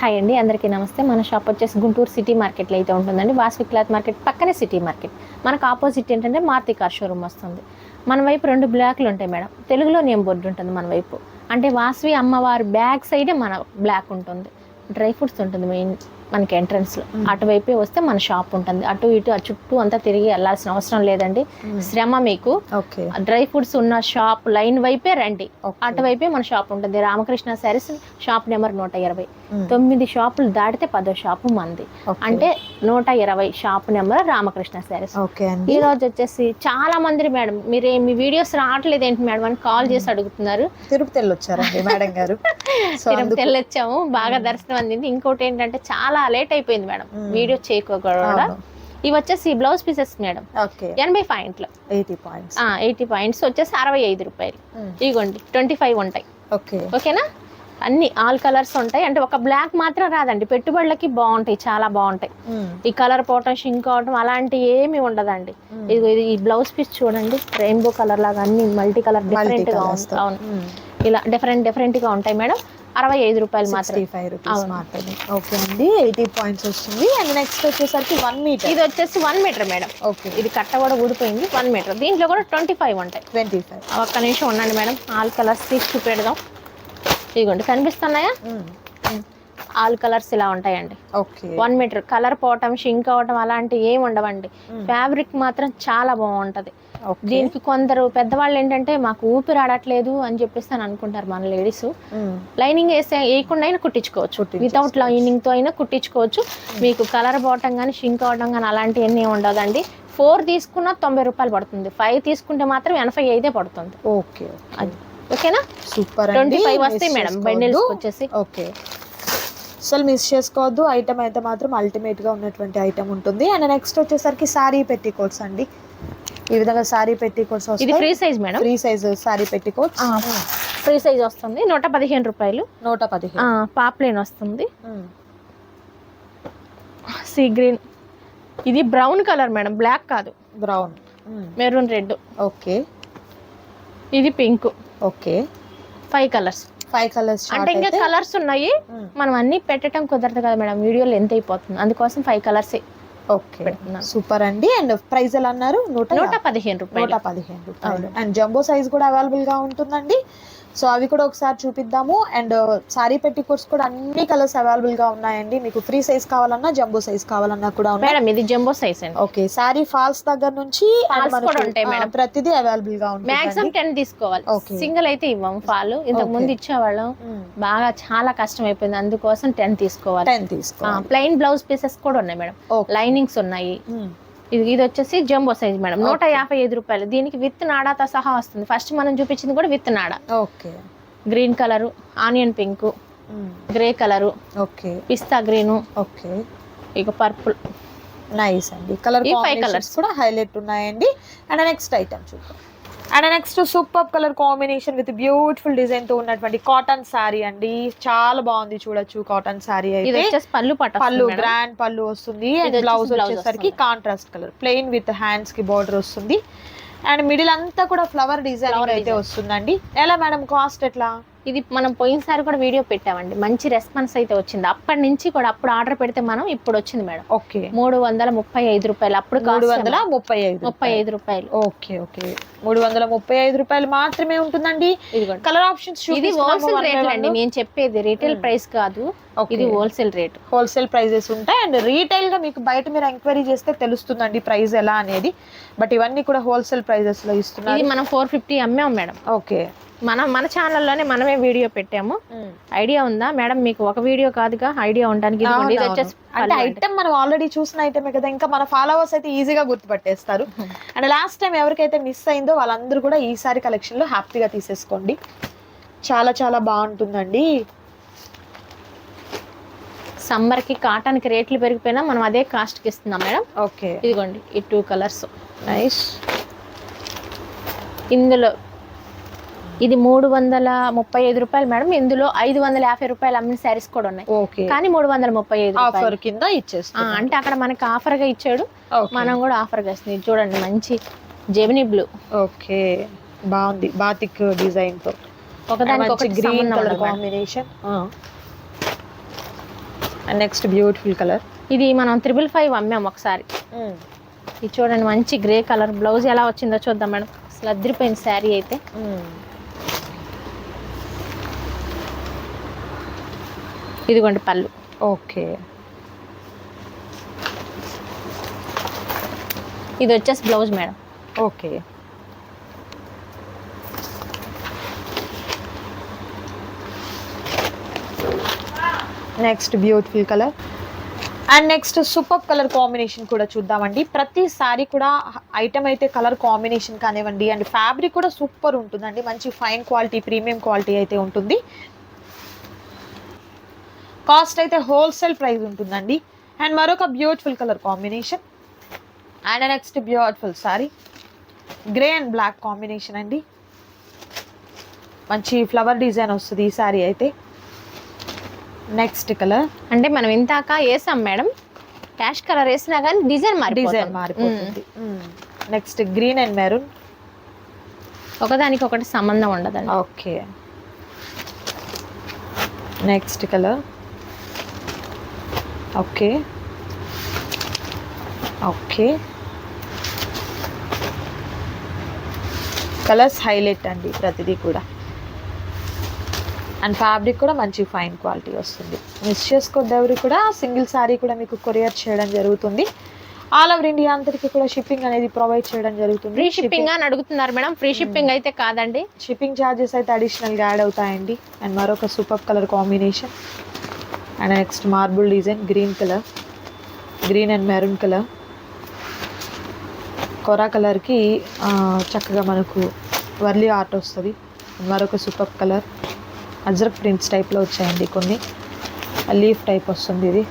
Hi అండి అందరికీ నమస్తే. మన షాప్ వచ్చేసి గుంటూరు సిటీ మార్కెట్లో అయితే ఉంటుందండి. వాసవి క్లాత్ మార్కెట్ పక్కనే సిటీ మార్కెట్ మనకు ఆపోజిట్ ఏంటంటే మారుతి కార్ షోరూమ్ వస్తుంది. మన వైపు రెండు బ్లాక్లు ఉంటాయి మేడం. తెలుగులో నేమ్ బోర్డు ఉంటుంది మన వైపు. అంటే వాసవి అమ్మవారి బ్యాక్ సైడే మన బ్లాక్ ఉంటుంది. డ్రై ఫ్రూట్స్ ఉంటుంది మెయిన్. మనకి ఎంట్రన్స్లో అటువైపే వస్తే మన షాప్ ఉంటుంది. అటు ఇటు ఆ చుట్టూ అంతా తిరిగి వెళ్ళాల్సిన అవసరం లేదండి. శ్రమ మీకు. డ్రై ఫ్రూట్స్ ఉన్న షాప్ లైన్ వైపే రండి. అటువైపే మన షాప్ ఉంటుంది. రామకృష్ణ శారీస్ షాప్ నెంబర్ నూట ఇరవై. తొమ్మిది షాపులు దాటితే పదో షాపు మంది. అంటే నూట ఇరవై షాప్ నెంబర్ రామకృష్ణ శారీస్. ఈ రోజు వచ్చేసి చాలా మంది మేడం మీరు మీ వీడియోస్ రావట్లేదు ఏంటి మేడం అని కాల్ చేసి అడుగుతున్నారు. తిరుపతి వెళ్ళొచ్చారండి మేడం గారు. తిరుపతి వెళ్ళొచ్చాము. బాగా దర్శనం అందింది. ఇంకోటి ఏంటంటే చాలా లేట్ అయిపోయింది మేడం. వీడియో చేయకోకుండా అవును. ఇవి వచ్చేసి బ్లౌజ్ పీసెస్ మేడం. ఎనభై పాయింట్లు. Eighty points. ఎయిటీ పాయింట్స్ వచ్చేసి అరవై ఐదు రూపాయలు. ఇగోండి ట్వంటీ ఫైవ్ ఉంటాయి. ఓకే. ఓకేనా? అన్ని ఆల్ కలర్స్ ఉంటాయి. అంటే ఒక బ్లాక్ మాత్రం రాదండి. పెట్టుబడులకి బాగుంటాయి చాలా బాగుంటాయి. ఈ కలర్ పోవటం షింక్ అవటం అలాంటి ఏమి ఉండదండి. ఇది ఈ బ్లౌజ్ పీస్ చూడండి. రెయిన్బో కలర్ లాగా అన్ని మల్టీ కలర్ డిఫరెంట్గా అవును. ఇలా డిఫరెంట్ డిఫరెంట్గా ఉంటాయి మేడం. అరవై ఐదు రూపాయలు మాత్రం ఫైవ్ రూపీస్. మాత్రమే. ఓకే అండి ఎయిటీ పాయింట్స్ వస్తుంది. అండ్ నెక్స్ట్ వచ్చేసరికి వన్ మీటర్ ఇది వచ్చేసి వన్ మీటర్ మేడం ఓకే. ఇది కట్ట కూడా ఊడిపోయింది వన్ మీటర్ దీంట్లో కూడా ట్వంటీ ఫైవ్ ఉంటాయి. ట్వంటీ ఫైవ్ ఒక్క నిమిషం ఉండండి మేడం ఆల్ కలర్స్ తీసి చూపెడదాం. ఇదిగోండి కనిపిస్తున్నాయా? ఆల్ కలర్స్ ఇలా ఉంటాయండి. ఓకే. వన్ మీటర్ కలర్ పోవటం షింక్ అవటం అలాంటి ఏమి ఉండవండి. Hmm. ఫ్యాబ్రిక్ మాత్రం చాలా బాగుంటది. దీనికి కొందరు పెద్దవాళ్ళు ఏంటంటే మాకు ఊపిరి ఆడట్లేదు అని చెప్పేసి అని అనుకుంటారు మన లేడీస్ లైనింగ్ వేసే వేయకుండా అయినా కుట్టించుకోవచ్చు. వితౌట్ లైనింగ్తో అయినా కుట్టించుకోవచ్చు. మీకు కలర్ పోవటం కానీ షింక్ అవటం కానీ అలాంటివన్నీ ఉండదండి. ఫోర్ తీసుకున్న తొంభై రూపాయలు పడుతుంది. ఫైవ్ తీసుకుంటే మాత్రం ఎనభై ఐదే పడుతుంది. ఓకే అది. ఓకేనా సూపర్ ట్వంటీ ఫైవ్ వస్తాయి మేడం. బండిల్స్ వచ్చేసి. ఓకే అసలు మిస్ చేసుకోవద్దు. ఐటమ్ అయితే మాత్రం అల్టిమేట్గా ఉన్నటువంటి ఐటమ్ ఉంటుంది. అండ్ నెక్స్ట్ వచ్చేసరికి సారీ పెట్టి కోట్స్ అండి. ఈ విధంగా సారీ పెట్టి కోట్స్ ఇది free size madam free size sari petticoats free size వస్తుంది. నూట పదిహేను రూపాయలు. నూట పదిహేను. పాప్లేన్ వస్తుంది. సీ గ్రీన్ ఇది బ్రౌన్ కలర్ మేడం బ్లాక్ కాదు. బ్రౌన్. Maroon red okay. ఇది pink okay. Five colours five colours అంటే ఇంకా కలర్స్ ఉన్నాయి. మనం అన్ని పెట్టడం కుదరదు కదా మేడం వీడియోలో ఎంత అయిపోతుంది. అందుకోసం ఫైవ్ కలర్స్ ఓకే. సూపర్ అండి. అండ్ ప్రైస్ ఎలా అన్నారు? నూట నూట. పదిహేను నూట రూపాయలు పదిహేను రూపాయలు. అండ్ జంబో సైజ్ కూడా అవైలబుల్గా ఉంటుందండి. సో అవి కూడా ఒకసారి చూపిద్దాము. అండ్ సారీ పెట్టి కోర్స్ కూడా అన్ని కలర్స్ అవైలబుల్గా ఉన్నాయండి. మీకు ఫ్రీ సైజ్ కావాలన్నా జంబో సైజ్ కావాలన్నా కూడా ఉన్నాయి. మేడం ఇది జంబో సైజ్ అండి. ఓకే సారీ ఫాల్స్ దగ్గర నుంచి. ప్రతిదీ అవైలబుల్గా మాక్సిమం ఉంటుంది టెన్ తీసుకోవాలి. సింగిల్ అయితే ఇవ్వం ఫాల్ ఇంతకు ముందు ఇచ్చేవాళ్ళం. బాగా చాలా కష్టం అయిపోయింది అందుకోసం టెన్ తీసుకోవాలి. టెన్ తీసుకో ప్లెయిన్ బ్లౌజ్ పీసెస్ కూడా ఉన్నాయి మేడం. Okay. లైనింగ్స్ ఉన్నాయి. మ్మ్. ఇది ఇది వచ్చేసి జంబో సైజ్ మేడం. నూట. యాభై ఐదు రూపాయలు. దీనికి విత్ నాడాతో సహా వస్తుంది. ఫస్ట్ మనం చూపించింది కూడా with నాడా. Okay. Green colour onion pink. Grey colour okay. Pista green okay. ఇక పర్పుల్. నైస్ అండి. Colour combinations colours. కూడా హైలైట్ ఉన్నాయండి. అండ్ నెక్స్ట్ ఐటమ్ చూద్దాం. And next super colour combination with beautiful డిజైన్తో ఉన్నటువంటి కాటన్ శారీ అండి. చాలా బాగుంది చూడొచ్చు కాటన్ శారీ అయితే. పళ్ళు పట్ట పళ్ళు గ్రాండ్ పళ్ళు వస్తుంది. అండ్ బ్లౌజ్ వచ్చేసరికి. కాంట్రాస్ట్ కలర్ ప్లెయిన్ విత్ హ్యాండ్స్కి బార్డర్ వస్తుంది. అండ్ మిడిల్ అంతా కూడా ఫ్లవర్ డిజైన్ అయితే. వస్తుందండి. ఎలా మేడం కాస్ట్ ఎట్లా? ఇది మనం పోయినసారి కూడా వీడియో పెట్టామండి. మంచి రెస్పాన్స్ అయితే వచ్చింది. అప్పటి నుంచి కూడా అప్పుడు ఆర్డర్ పెడితే మనం ఇప్పుడు వచ్చింది మేడం. ఓకే. మూడు వందల ముప్పై ఐదు రూపాయలు. అప్పుడు మూడు వందల ముప్పై ఐదు ముప్పై ఐదు రూపాయలు. Okay okay. మూడు వందల ముప్పై ఐదు రూపాయలు మాత్రమే ఉంటుందండి. కలర్ ఆప్షన్స్ ఇది హోల్సేల్ రేట్ అండి. నేను చెప్పేది రీటైల్ Hmm. ప్రైస్ కాదు. Okay. ఇది హోల్సేల్ రేట్ హోల్సేల్ ప్రైజెస్ ఉంటాయి. అండ్ రీటైల్గా మీకు బయట మీరు ఎంక్వైరీ చేస్తే తెలుస్తుందండి ప్రైస్ ఎలా అనేది. బట్ ఇవన్నీ కూడా హోల్సేల్ ప్రైజెస్లో ఇది ఇస్తున్నారు మనం ఫోర్ ఫిఫ్టీ అమ్మాం మేడం. ఓకే మనం మన ఛానల్లోనే మనమే వీడియో పెట్టాము. ఐడియా ఉందా? మేడం మీకు ఒక వీడియో కాదుగా? ఐడియా ఉండడానికి అంటే. ఐటమ్ మనం ఆల్రెడీ చూసిన ఐటమే కదా ఇంకా మన ఫాలోవర్స్ అయితే ఈజీగా గుర్తుపట్టేస్తారు. అండ్ లాస్ట్ టైం ఎవరికైతే మిస్ అయిందో వాళ్ళందరూ కూడా ఈసారి కలెక్షన్లో హ్యాపీగా తీసేసుకోండి. చాలా చాలా బాగుంటుందండి. సమ్మర్కి కాటన్కి రేట్లు పెరిగిపోయినా మనం అదే కాస్ట్కి ఇస్తున్నాం మేడం ఓకే ఇదిగోండి ఈ టూ కలర్స్ నైస్ ఇందులో ఇది మూడు వందల ముప్పై ఐదు రూపాయలు మేడం. ఇందులో ఐదు వందల యాభై రూపాయలు అమ్మిన శారీస్ కూడా ఉన్నాయి. కానీ మూడు వందల ముప్పై ఐదు ఆఫర్ కింద ఇచ్చేస్తాం అంటే అక్కడ మనకి ఆఫర్గా ఇచ్చాడు. మనం కూడా ఆఫర్గా ఇస్తుంది చూడండి మంచి జెమిని బ్లూ ఓకే. బాగుంది. బాతిక్ డిజైన్తో. ఒకదానికి green colour. Combination next beautiful colour ఇది మనం త్రిబుల్ ఫైవ్ అమ్మాం ఒకసారి. ఇది చూడండి మంచి గ్రే కలర్ బ్లౌజ్ ఎలా వచ్చిందో చూద్దాం మేడం. అసలు అదిరిపోయిన శారీ అయితే. ఇదిగోండి పళ్ళు. ఓకే. ఇది వచ్చేసి blouse madam. Okay. Next beautiful colour. And next super colour combination కూడా చూద్దామండి. ప్రతి సారీ కూడా ఐటమ్ అయితే కలర్ కాంబినేషన్ కానివ్వండి. అండ్ ఫ్యాబ్రిక్ కూడా సూపర్ ఉంటుందండి. మంచి ఫైన్ క్వాలిటీ ప్రీమియం క్వాలిటీ అయితే ఉంటుంది. కాస్ట్ అయితే హోల్సేల్ ప్రైస్ ఉంటుందండి. అండ్ మరొక beautiful colour combination. And next beautiful sari. Grey and black combination అండి. మంచి ఫ్లవర్ డిజైన్ వస్తుంది ఈ సారీ అయితే. Next colour. అంటే మనం ఇంతాక వేసాం మేడం. క్యాష్ కలర్ వేసినా కానీ డిజైన్ మారి డిజైన్ మారిపోతుంది. నెక్స్ట్ గ్రీన్ అండ్ మెరూన్ ఒకదానికి ఒకటి సంబంధం ఉండదండి. Okay next colour. Okay. Okay. Colours highlight అండి ప్రతిదీ కూడా. అండ్ ఫ్యాబ్రిక్ కూడా మంచి ఫైన్ క్వాలిటీ వస్తుంది. మిస్ చేసుకోవద్దు ఎవరు కూడా సింగిల్ శారీ కూడా మీకు కొరియర్ చేయడం జరుగుతుంది. ఆల్ ఓవర్ ఇండియా అంతటికి కూడా షిప్పింగ్ అనేది ప్రొవైడ్ చేయడం జరుగుతుంది. ఫ్రీ షిప్పింగ్ అని అడుగుతున్నారు మేడం. ఫ్రీ షిప్పింగ్ అయితే కాదండి. షిప్పింగ్ ఛార్జెస్ అయితే అడిషనల్గా యాడ్ అవుతాయండి. అండ్ మరొక super colour combination and next marble design green colour green and maroon colour కొరా కలర్కి చక్కగా మనకు వర్లీ ఆర్ట్ వస్తుంది. మరొక సూపర్ కలర్. అజ్రక్ ప్రింట్స్ టైప్లో వచ్చాయండి కొన్ని. లీఫ్ టైప్ వస్తుంది ఇది.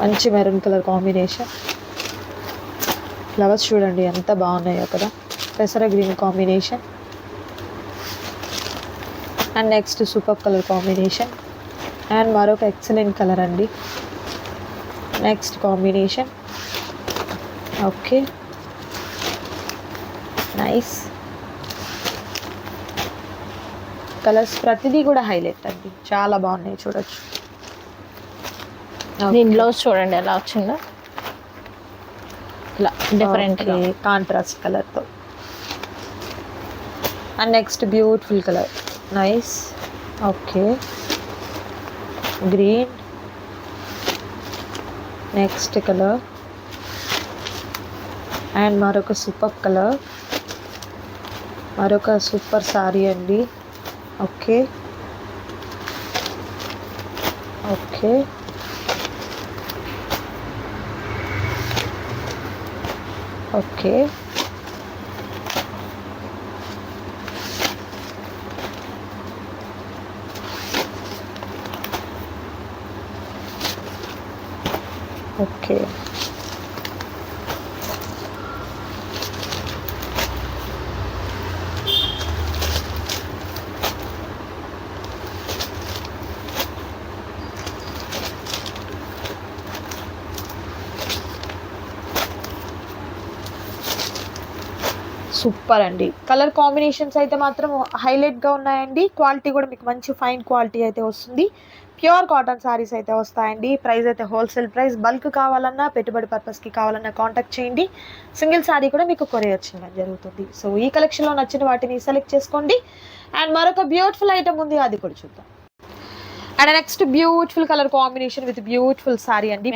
మంచి మెరూన్ కలర్ కాంబినేషన్. ఫ్లవర్స్ చూడండి ఎంత బాగున్నాయో కదా. పెసర green combination. And next super colour combination. And మరొక ఎక్సలెంట్ కలర్ అండి. Next combination. Okay. Nice. Colours ప్రతిదీ కూడా హైలైట్ అండి. చాలా బాగున్నాయి చూడొచ్చు. దీని బ్లౌజ్ చూడండి ఎలా వచ్చిందో. ఇలా డిఫరెంట్ కాంట్రాస్ట్ కలర్తో. And next beautiful colour. Nice. Okay. Green next colour and మరొక సూపర్ కలర్ మరొక సూపర్ సారీ అండి. Okay okay okay okay. Super అండి. కలర్ కాంబినేషన్స్ అయితే మాత్రం హైలైట్గా ఉన్నాయండి. క్వాలిటీ కూడా మీకు మంచి ఫైన్ క్వాలిటీ అయితే వస్తుంది. ప్యూర్ కాటన్ సారీస్ అయితే వస్తాయండి. ప్రైస్ అయితే హోల్సేల్ ప్రైస్. బల్క్ కావాలన్నా పెట్టుబడి పర్పస్కి కావాలన్నా కాంటాక్ట్ చేయండి. సింగిల్ సారీ కూడా మీకు కొరియర్ చేయడం జరుగుతుంది. సో ఈ కలెక్షన్లో నచ్చిన వాటిని సెలెక్ట్ చేసుకోండి. అండ్ మరొక బ్యూటిఫుల్ ఐటమ్ ఉంది అది కూడా చూద్దాం. And next beautiful colour combination with beautiful sari అండి.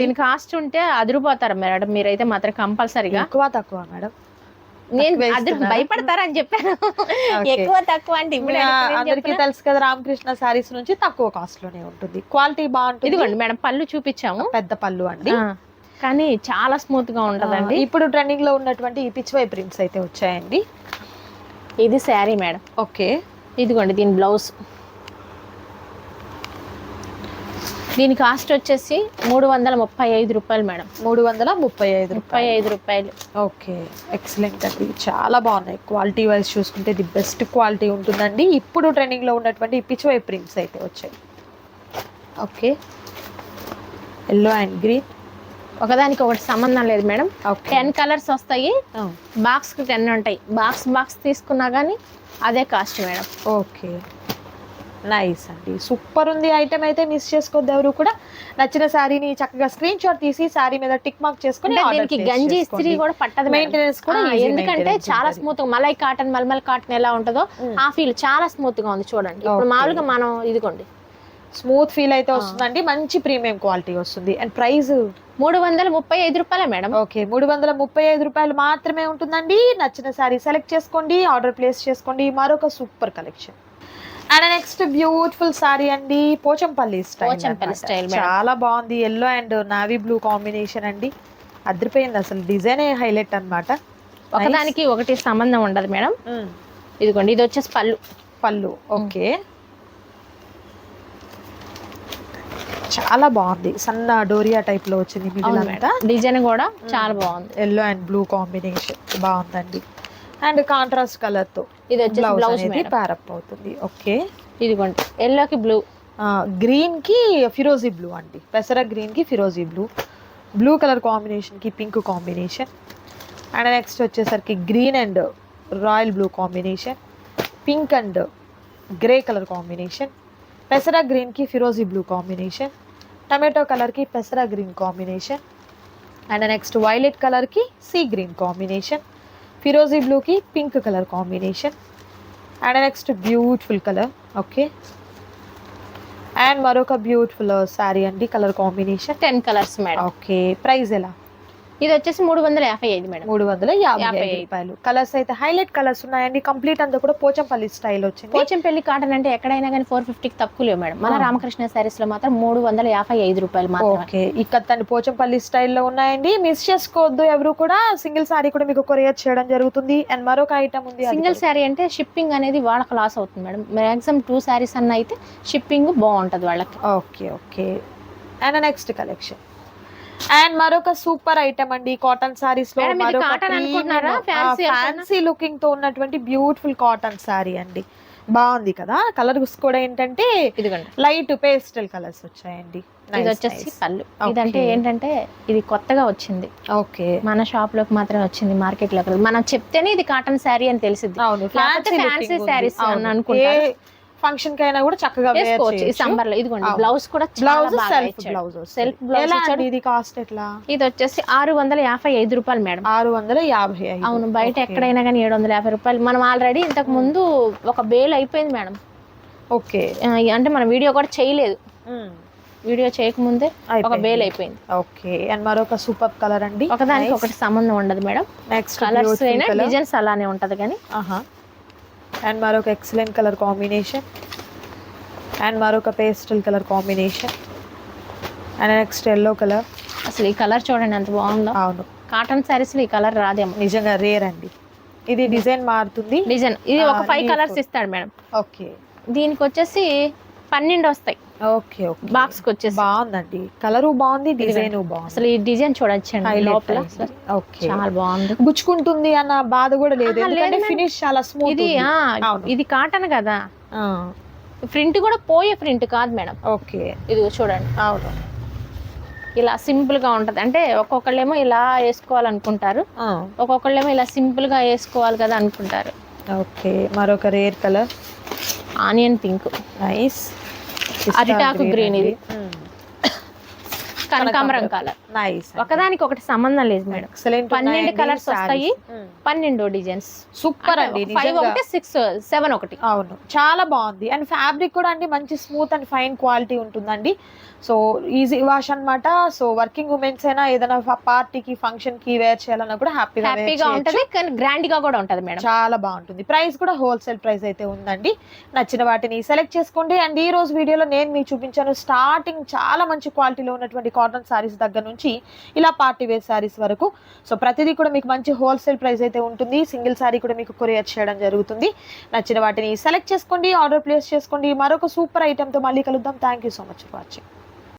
దీని కాస్ట్ ఉంటే అదిరిపోతారు మేడం. మీరైతే మాత్రం కంపల్సరీగా ఎక్కువ తక్కువ మేడం. నేను ఇస్తున్నారా? భయపడతారని చెప్పాను. ఎక్కువ తక్కువ అంటే ఇప్పుడు అందరికీ? తెలుసు కదా రామకృష్ణ సారీస్ నుంచి తక్కువ కాస్ట్లోనే ఉంటుంది. క్వాలిటీ బాగుంటుంది. ఇదిగోండి మేడం పళ్ళు చూపించాము. పెద్ద పళ్ళు అండి. కానీ చాలా స్మూత్గా ఉంటదండి. ఇప్పుడు ట్రెండింగ్లో ఉన్నటువంటి ఈ పిచ్ వై ప్రింట్స్ అయితే వచ్చాయండి. ఇది శారీ మేడం. ఓకే. ఇదిగోండి దీని బ్లౌజ్. దీని కాస్ట్ వచ్చేసి మూడు వందల ముప్పై ఐదు రూపాయలు మేడం. మూడు వందల ముప్పై ఐదు ముప్పై ఐదు రూపాయలు. ఓకే ఎక్సలెంట్ అండి. చాలా బాగున్నాయి. క్వాలిటీ వైజ్ చూసుకుంటే ది బెస్ట్ క్వాలిటీ ఉంటుందండి. ఇప్పుడు ట్రెండింగ్లో ఉన్నటువంటి ఈ పిచ్ వై ప్రింట్స్ అయితే వచ్చాయి. ఓకే. ఎల్లో అండ్ గ్రీన్ ఒకదానికి ఒకటి సంబంధం లేదు మేడం. ఓకే. టెన్ కలర్స్ వస్తాయి. బాక్స్కి టెన్ ఉంటాయి. బాక్స్ బాక్స్ తీసుకున్నా కానీ అదే కాస్ట్ మేడం. ఓకే. నైస్ అండి. సూపర్ ఉంది. ఐటమ్ అయితే మిస్ చేసుకోవద్దు ఎవరు కూడా. నచ్చిన శారీని చక్కగా స్క్రీన్ షాట్ తీసి శారీ మీద టిక్ మార్క్ చేసుకుని దీనికి గంజి ఇస్త్రీ కూడా పట్టదు. మెయింటెనెన్స్ కూడా ఎందుకంటే చాలా. స్మూత్ మలై కాటన్ మల్మల్ కాటన్ ఎలా ఉంటుందో Mm. ఆ ఫీల్ చాలా స్మూత్గా ఉంది చూడండి. ఇప్పుడు. మామూలుగా మనం ఇదిగోండి. స్మూత్ ఫీల్ అయితే. వస్తుందండి. మంచి ప్రీమియం క్వాలిటీ వస్తుంది. అండ్ ప్రైస్ మూడు వందల ముప్పై ఐదు రూపాయలే మేడం. ఓకే మూడు వందల ముప్పై ఐదు రూపాయలు మాత్రమే ఉంటుందండి. నచ్చిన శారీ సెలెక్ట్ చేసుకోండి. ఆర్డర్ ప్లేస్ చేసుకోండి. మరొక super collection and next beautiful sari అండి పోచంపల్లి స్టైల్ పోచంపల్లి మేడం. చాలా బాగుంది. Yellow and navy blue combination అండి. అదిరిపోయింది అసలు డిజైన్ హైలైట్ అన్నమాట. ఒకదానికి ఒకటి సంబంధం ఉండదు మేడం. ఇదిగోండి ఇది వచ్చేసి పళ్ళు. పళ్ళు. ఓకే. చాలా బాగుంది. సన్న డోరియా టైప్లో వచ్చింది డిజైన్ కూడా చాలా బాగుంది. ఎల్లో అండ్ బ్లూ కాంబినేషన్ బాగుందండి. అండ్ కాంట్రాస్ట్ కలర్తో ఇది వచ్చేసి బ్లౌజ్ అనేది ప్యారప్ అవుతుంది. ఓకే ఇదిగోండి. ఎల్లోకి బ్లూ గ్రీన్కి ఫిరోజీ బ్లూ అండి. పెసర గ్రీన్కి ఫిరోజీ బ్లూ బ్లూ కలర్ కాంబినేషన్కి పింక్ కాంబినేషన్ అండ్ నెక్స్ట్ వచ్చేసరికి green and royal blue combination pink and grey colour combination పెసర గ్రీన్కి ఫిరోజీ బ్లూ కాంబినేషన్ టమాటో కలర్కి పెసర green combination and next violet కలర్కి సీ గ్రీన్ కాంబినేషన్ ఫిరోజీ బ్లూ కి pink colour combination and next beautiful colour okay and మరొక beautiful sari అండి colour combination ten colours madam okay price ఎలా? ఇది వచ్చేసి మూడు వందల యాభై ఐదు మేడం. మూడు వందల యాభై. రూపాయలు. కలర్స్ అయితే హైలైట్ కలర్స్ ఉన్నాయండి. కంప్లీట్ అంతా కూడా పోచంపల్లి స్టైల్ వచ్చింది. పోచంపల్లి కాటన్ అంటే ఎక్కడైనా కానీ ఫోర్ ఫిఫ్టీకి తక్కువ లేవు మేడం. మన. రామకృష్ణ శారీస్లో మాత్రం మూడు వందల యాభై ఐదు రూపాయలు మాత్రమే. ఓకే. ఇక్కడ తను పోచంపల్లి స్టైల్లో ఉన్నాయండి. మిస్ చేసుకోవద్దు ఎవరు కూడా. సింగిల్ సారీ కూడా మీకు కొరియర్ చేయడం జరుగుతుంది. అండ్ మరొక ఐటమ్ ఉంది సింగిల్. శారీ అంటే షిప్పింగ్ అనేది వాళ్ళకి లాస్ అవుతుంది మేడం. మ్యాక్సిమం టూ శారీస్ అన్న అయితే షిప్పింగ్ బాగుంటది వాళ్ళకి. Okay okay. And next collection and మరొక సూపర్ ఐటమ్ అండి కాటన్ సారీస్లో? ఫ్యాన్సీ లుకింగ్తో ఉన్నటువంటి బ్యూటిఫుల్ కాటన్ సారీ అండి. బాగుంది కదా? కలర్స్ కూడా ఏంటంటే లైట్ పేస్టల్ కలర్స్ వచ్చాయండి. ఇది వచ్చేసి పళ్ళు. ఇదంటే ఏంటంటే ఇది కొత్తగా వచ్చింది. ఓకే మన షాప్లోకి మాత్రమే వచ్చింది మార్కెట్లోకి. మనం చెప్తేనే ఇది కాటన్ శారీ అని తెలిసింది ఫ్యాన్సీ fancy sarees అని అనుకుంటారు. ఫంక్షన్ కైనా కూడా చక్కగా వేసుకోవచ్చు. ఈ. సమ్మర్లో. ఇదిగోండి. బ్లౌజ్ కూడా blouse self. Blouse self blouse ఇది కాస్ట్ ఎట్లా? ఇది వచ్చేసి ఆరు వందల యాభై ఐదు రూపాయలు మేడం. ఆరు వందల యాభై అవును బయట. ఎక్కడైనా కానీ ఏడు వందల యాభై రూపాయలు. మనం ఆల్రెడీ ఇంతకు ముందు ఒక బేల్ అయిపోయింది మేడం. ఓకే. అంటే మనం వీడియో కూడా చేయలేదు. వీడియో చేయకముందే ఒక. బేల్ అయిపోయింది. ఓకే. అండ్ మరొక సూపర్ కలర్ అండి. ఒకదానికి ఒకటి సంబంధం ఉండదు మేడం. నెక్స్ట్ కలర్స్ అయినా డిజైన్స్ అలానే ఉంటది కానీ. అండ్ మరొక ఎక్సలెంట్ కలర్ కాంబినేషన్. అండ్ మరొక pastel colour combination. And next yellow colour. అసలు ఈ కలర్ చూడండి ఎంత బాగుందో. అవును. కాటన్ శారీస్లో ఈ కలర్ రాదేమో. నిజంగా రేర్ అండి. ఇది డిజైన్ మారుతుంది. డిజైన్. ఇది ఒక ఫైవ్. కలర్స్ ఇస్తాడు మేడం. ఓకే. దీనికి వచ్చేసి పన్నెండు వస్తాయి. Okay okay. బాక్స్కి వచ్చేసి బాగుందండి. కలరు బాగుంది డిజైన్ బాగుంది. అసలు ఈ డిజైన్ చూడొచ్చండి లోపల. ఓకే. చాలా బాగుంది. గుచ్చుకుంటుంది అన్న బాధ కూడా లేదు. ఎందుకంటే. ఫినిష్ చాలా స్మూత్ ఇది. ఇది కాటన్ కదా. ప్రింట్ కూడా పోయే ప్రింట్ కాదు మేడం. ఓకే. ఇది చూడండి. అవును. ఇలా సింపుల్గా ఉంటది. అంటే ఒక్కొక్కళ్ళేమో ఇలా వేసుకోవాలనుకుంటారు. ఒక్కొక్కళ్ళేమో ఇలా సింపుల్గా వేసుకోవాలి కదా అనుకుంటారు. ఓకే. మరొక rare colour. Onion pink. Nice. అరిటాకు green ఇది. కనకాంబరం కలర్ నైస్ ఒకదానికి ఒకటి సంబంధం లేదు మేడం. ఎక్సలెంట్ పన్నెండు colours వస్తాయి. పన్నెండు డిజైన్స్ సూపర్ అండి. ఫైవ్. ఒకటి సిక్స్ సెవెన్ ఒకటి. అవును. చాలా బాగుంది. అండ్ ఫ్యాబ్రిక్ కూడా అండి మంచి స్మూత్ అండ్ ఫైన్ క్వాలిటీ ఉంటుందండి. సో ఈజీ వాష్ అన్నమాట. సో వర్కింగ్ ఉమెన్స్ అయినా ఏదైనా పార్టీకి ఫంక్షన్కి వేర్ చేయాలన్నా కూడా హ్యాపీగా హ్యాపీగా ఉంటది కానీ గ్రాండ్గా కూడా ఉంటది మేడం. చాలా బాగుంటుంది. ప్రైస్ కూడా హోల్సేల్ ప్రైస్ అయితే ఉందండి. నచ్చిన వాటిని సెలెక్ట్ చేసుకోండి. అండ్ ఈ రోజు వీడియోలో నేను మీకు చూపించాను స్టార్టింగ్ చాలా మంచి క్వాలిటీలో ఉన్నటువంటి కాటన్ శారీస్ దగ్గర నుంచి ఇలా పార్టీ వేర్ సారీస్ వరకు. సో ప్రతిదీ కూడా మీకు మంచి హోల్సేల్ ప్రైస్ అయితే ఉంటుంది. సింగిల్ సారీ కూడా మీకు కొరియర్ చేయడం జరుగుతుంది. నచ్చిన వాటిని సెలెక్ట్ చేసుకోండి ఆర్డర్ ప్లేస్ చేసుకోండి. మరొక సూపర్ ఐటెంతో మళ్ళీ కలుద్దాం. Thank you so much for watching.